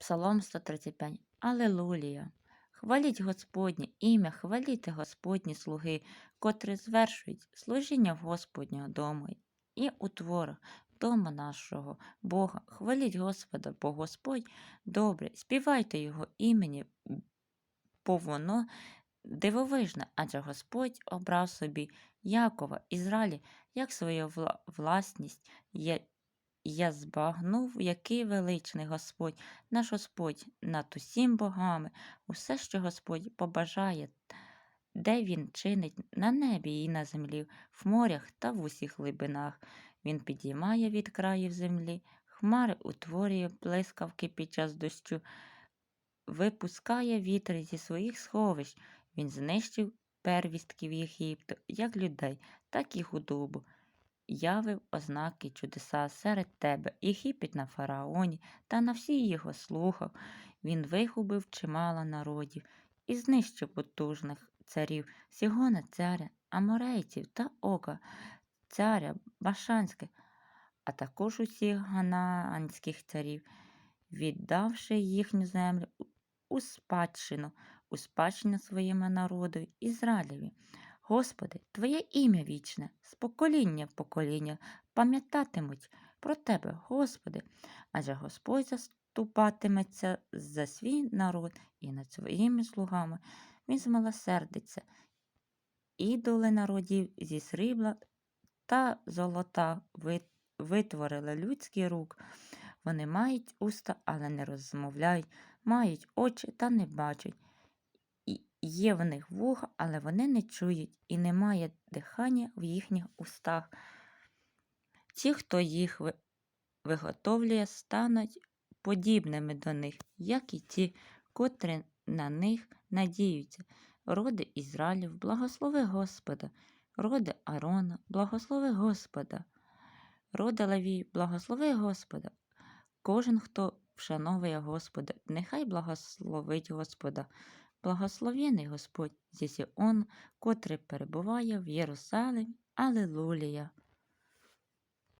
Псалом 135. Алелуя. Хваліть Господнє ім'я, хваліте Господні слуги, котрі звершують служіння в Господнього дому і у творах дома нашого Бога. Хваліть Господа, бо Господь добрий, співайте Його імені, бо воно дивовижне, адже Господь обрав собі Якова, Ізраїлі, як свою вла- власність. Я, збагнув, який величний Господь, наш Господь над усім богами, усе, що Господь побажає, де Він чинить на небі і на землі, в морях та в усіх глибинах. Він підіймає від країв землі, хмари утворює блискавки під час дощу, випускає вітер зі своїх сховищ. Він знищив первістків Єгипту, як людей, так і худобу. Явив ознаки чудеса серед тебе, Єгипет на фараоні та на всіх його слухах. Він вигубив чимало народів і знищив потужних царів Сігона царя, аморейців та ока, царя Башанське, а також усіх ганаанських царів, віддавши їхню землю у спадщину, у спадщину своєму народу Ізраїлеві. Господи, Твоє ім'я вічне, з покоління в покоління пам'ятатимуть про Тебе, Господи, адже Господь заступатиметься за свій народ і над своїми слугами. Він змилосердиться. Ідоли народів зі срібла та золота витворили людський рук. Вони мають уста, але не розмовляють, мають очі та не бачать. Є в них вуха, але вони не чують, і немає дихання в їхніх устах. Ті, хто їх виготовлює, стануть подібними до них, як і ті, котрі на них надіються. Роди Ізраїлів, благослови Господа, роди Арона, благослови Господа, роди Левій, благослови Господа. Кожен, хто вшановує Господа, нехай благословить Господа. Благословений Господь зі Сіон, котрий перебуває в Єрусалимі. Алелуя!